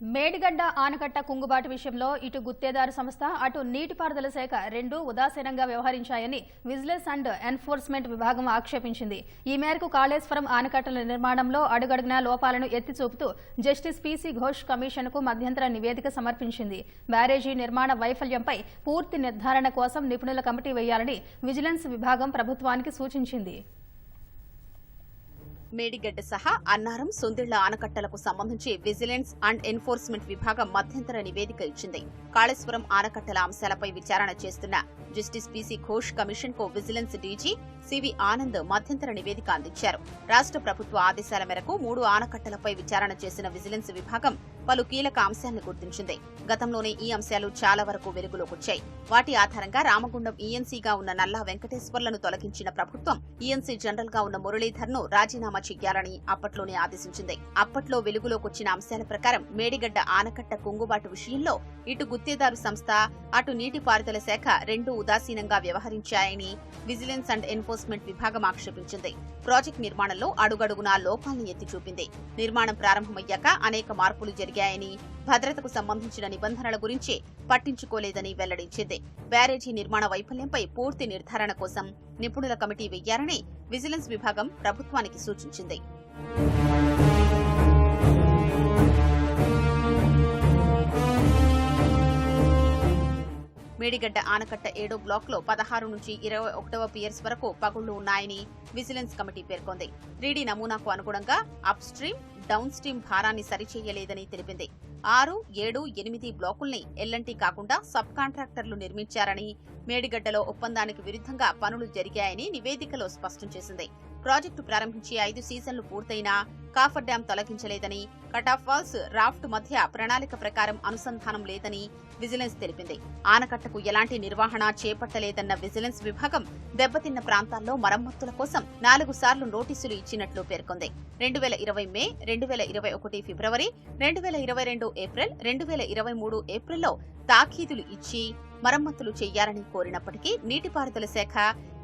మేడిగడ్డ ఆనకట్ట కుంగుబాటు విషయంలో ఇటు గుత్తేదారు సంస్థ అటు నీటిపారుదల శాఖ రెండు ఉదాసీనంగా వ్యవహరించాయని విజిలెన్స్ అండ్ ఎన్ఫోర్స్మెంట్ విభాగం ఆక్షేపించింది. ఈ మేరకు కాళేశ్వరం ఆనకట్టల నిర్మాణంలో అడుగడుగునా లోపాలను ఎత్తి చూపుతూ జస్టిస్ పీసీ ఘోష్ కమిషన్కు మధ్యంతర నివేదిక సమర్పించింది. బ్యారేజీ నిర్మాణ వైఫల్యంపై పూర్తి నిర్ధారణ కోసం నిపుణుల కమిటీ వేయాలని విజిలెన్స్ విభాగం ప్రభుత్వానికి సూచించింది. మేడిగడ్డ సహా అన్నారం సొందిళ్ళ ఆనకట్టలకు సంబంధించి విజిలెన్స్ అండ్ ఎన్ఫోర్స్మెంట్ విభాగం మధ్యంతర నివేదిక ఇచ్చింది. కాళేశ్వరం ఆనకట్టల అంశాలపై విచారణ చేస్తున్న జస్టిస్ పీసీ ఘోష్ కమిషన్కు విజిలెన్స్ డీజీ సివి ఆనంద్ మధ్యంతర నివేదిక అందించారు. రాష్ట్ర ప్రభుత్వ ఆదేశాల మేరకు మూడు ఆనకట్టలపై విచారణ చేసిన విజిలెన్స్ విభాగం పలు కీలక అంశాలను గుర్తించింది. గతంలోనే ఈ అంశాలు చాలా వరకు వెలుగులోకొచ్చాయి వాటి ఆధారంగా రామగుండం ఈఎన్సీగా ఉన్న నల్లా వెంకటేశ్వర్లను తొలగించిన ప్రభుత్వం ఈఎన్సీ జనరల్గా ఉన్న మురళీధర్ను రాజీనామా చెయ్యాలని అప్పట్లోనే ఆదేశించింది. అప్పట్లో వెలుగులోకొచ్చిన అంశాల ప్రకారం మేడిగడ్డ ఆనకట్ట కుంగుబాటు విషయంలో ఇటు గుత్తేదారు సంస్థ అటు నీటిపారుదల శాఖ రెండూ ఉదాసీనంగా వ్యవహరించాయని విజిలెన్స్ అండ్ ఎన్ఫోర్స్మెంట్ విభాగం ఆక్షేపించింది. ప్రాజెక్ట్ నిర్మాణంలో అడుగడుగునా లోపాలను ఎత్తి చూపింది నిర్మాణం ప్రారంభమయ్యాక అనేక మార్పులు జరిగాయని భద్రతకు సంబంధించిన నిబంధనల గురించి పట్టించుకోలేదని వెల్లడించింది. బ్యారేజీ నిర్మాణ వైఫల్యంపై పూర్తి నిర్ధారణ కోసం నిపుణుల కమిటీ వెయ్యారని విజిలెన్స్ విభాగం ప్రభుత్వానికి సూచించింది. మేడిగడ్డ ఆనకట్ట ఏడో బ్లాక్లో పదహారు నుంచి ఇరవై ఒకటవ పియర్స్ వరకు పగుళ్ళు ఉన్నాయని విజిలెన్స్ కమిటీ పేర్కొంది. త్రీడీ నమూనాకు అనుగుణంగా అప్ స్ట్రీమ్ డౌన్ స్ట్రీమ్ భారాన్ని సరిచేయలేదని తెలిపింది. ఆరు ఏడు ఎనిమిది బ్లాకుల్ని ఎల్ఎన్టీ కాకుండా సబ్ కాంట్రాక్టర్లు నిర్మించారని మేడిగడ్డలో ఒప్పందానికి విరుద్ధంగా పనులు జరిగాయని నివేదికలో స్పష్టం చేసింది. ప్రాజెక్టు ప్రారంభించి ఐదు సీజన్లు పూర్తయినా కాఫర్ డ్యాం తొలగించలేదని కటాఫ్ వాల్స్ రాఫ్ట్ మధ్య ప్రణాళిక ప్రకారం అనుసంధానం లేదని విజిలెన్స్ తెలిపింది. ఆనకట్టకు ఎలాంటి నిర్వహణ చేపట్టలేదన్న విజిలెన్స్ విభాగం దెబ్బతిన్న ప్రాంతాల్లో మరమ్మతుల కోసం నాలుగు సార్లు నోటీసులు ఇచ్చినట్లు పేర్కొంది. రెండు వేల ఇరవై మే రెండు వేల ఇరవై ఒకటి ఫిబ్రవరి రెండు వేల ఇరవై రెండు ఏప్రిల్ రెండు వేల ఇరవై మూడు ఏప్రిల్లో తాఖీదులు ఇచ్చి మరమ్మతులు చేయాలని కోరినప్పటికీ నీటిపారుదల శాఖ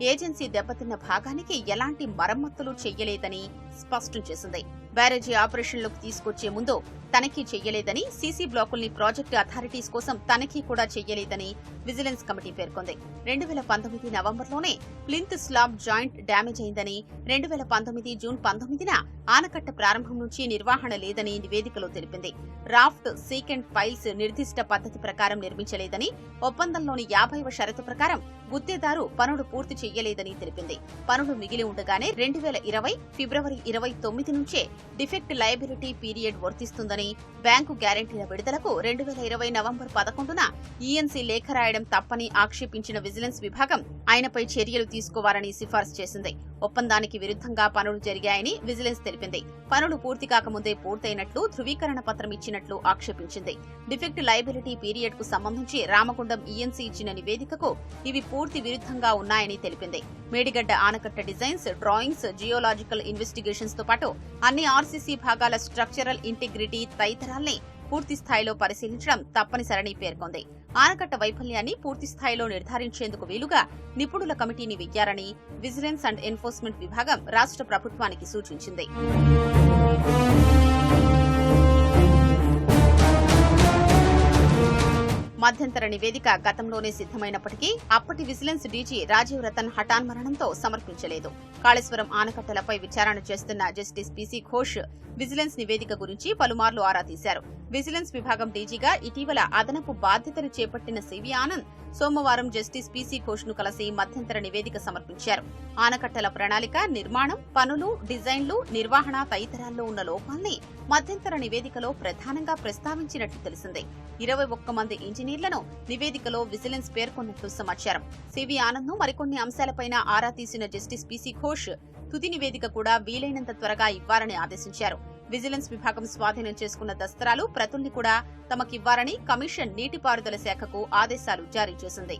ఏజెన్సీ దెబ్బతిన్న భాగానికి ఎలాంటి మరమ్మతులు చెయ్యలేదని స్పష్టం చేసింది. బ్యారేజీ ఆపరేషన్లోకి తీసుకొచ్చే ముందు తనిఖీ చెయ్యలేదని సీసీ బ్లాకుల్ని ప్రాజెక్టు అథారిటీస్ కోసం తనిఖీ కూడా చెయ్యలేదని విజిలెన్స్ కమిటీ పేర్కొంది. రెండు వేల పంతొమ్మిది నవంబర్లోనే ప్లింత్ స్లాబ్ జాయింట్ డ్యామేజ్ అయిందని రెండు వేల పంతొమ్మిది జూన్ పంతొమ్మిదిన ఆనకట్ట ప్రారంభం నుంచి నిర్వహణ లేదని నివేదికలో తెలిపింది. రాఫ్ట్ సీకెంట్ పైల్స్ నిర్దిష్ట పద్ధతి ప్రకారం నిర్మించలేదని ఒప్పందంలోని యాభైవ షరతు ప్రకారం గుత్తేదారు పనులు పూర్తి చేయలేదని తెలిపింది. పనులు మిగిలి ఉండగానే రెండు వేల ఇరవై ఫిబ్రవరి ఇరవై తొమ్మిది నుంచే డిఫెక్ట్ లయబిలిటీ పీరియడ్ వర్తిస్తుందని బ్యాంకు గ్యారంటీల విడుదలకు రెండు వేల ఇరవై నవంబర్ పదకొండున ఈఎన్సీ లేఖ రాయడం తప్పని ఆక్షేపించిన విజిలెన్స్ విభాగం ఆయనపై చర్యలు తీసుకోవాలని సిఫార్సు చేసింది. ఒప్పందానికి విరుద్ధంగా పనులు జరిగాయని విజిలెన్స్ తెలిపింది. పనులు పూర్తి కాకముందే పూర్తయినట్లు ధృవీకరణ పత్రం ఇచ్చినట్లు ఆక్షేపించింది. డిఫెక్ట్ లయబిలిటీ పీరియడ్కు సంబంధించి రామగుండం ఈఎన్సీ ఇచ్చిన నివేదికకు ఇవి పూర్తి విరుద్ధంగా ఉన్నాయని తెలిపింది. మేడిగడ్డ ఆనకట్ట డిజైన్స్ డ్రాయింగ్స్ జియోలాజికల్ ఇన్వెస్టిగేషన్స్తో పాటు అన్ని ఆర్సీసీ భాగాల స్ట్రక్చరల్ ఇంటిగ్రిటీ తదితరాల్ని పూర్తి స్థాయిలో పరిశీలించడం తప్పనిసరని పేర్కొంది. ఆనకట్ట వైఫల్యాన్ని పూర్తి స్థాయిలో నిర్ధారించేందుకు వీలుగా నిపుణుల కమిటీని వెయ్యారని విజిలెన్స్ అండ్ ఎన్ఫోర్స్మెంట్ విభాగం రాష్ట్ర ప్రభుత్వానికి సూచించింది. మధ్యంతర నివేదిక గతంలోనే సిద్ధమైనప్పటికీ అప్పటి విజిలెన్స్ డీజీ రాజీవ్ రతన్ హఠాన్ మరణంతో సమర్పించలేదు. కాళేశ్వరం ఆనకట్టలపై విచారణ చేస్తున్న జస్టిస్ పీసీ ఘోష్ విజిలెన్స్ నివేదిక గురించి పలుమార్లు ఆరా తీశారు. విజిలెన్స్ విభాగం డీజీగా ఇటీవల అదనపు బాధ్యతలు చేపట్టిన సివి ఆనంద్ సోమవారం జస్టిస్ పీసీ ఘోష్ను కలిసి మధ్యంతర నివేదిక సమర్పించారు. ఆనకట్టల ప్రణాళిక నిర్మాణం పనులు డిజైన్లు నిర్వహణ తదితరాల్లో ఉన్న లోపాల్ని మధ్యంతర నివేదికలో ప్రధానంగా ప్రస్తావించినట్లు తెలిసింది. ఇరవై ఒక్క మంది ఇంజనీర్లను నివేదికలో విజిలెన్స్ పేర్కొన్నట్లు సమాచారం. సివి ఆనంద్ను మరికొన్ని అంశాలపైన ఆరా తీసిన జస్టిస్ పీసీ ఘోష్ తుది నివేదిక కూడా వీలైనంత త్వరగా ఇవ్వాలని ఆదేశించారు. విజిలెన్స్ విభాగం స్వాధీనం చేసుకున్న దస్తరాలు ప్రతుల్ని కూడా తమకివ్వాలని కమిషన్ నీటిపారుదల శాఖకు ఆదేశాలు జారీ చేసింది.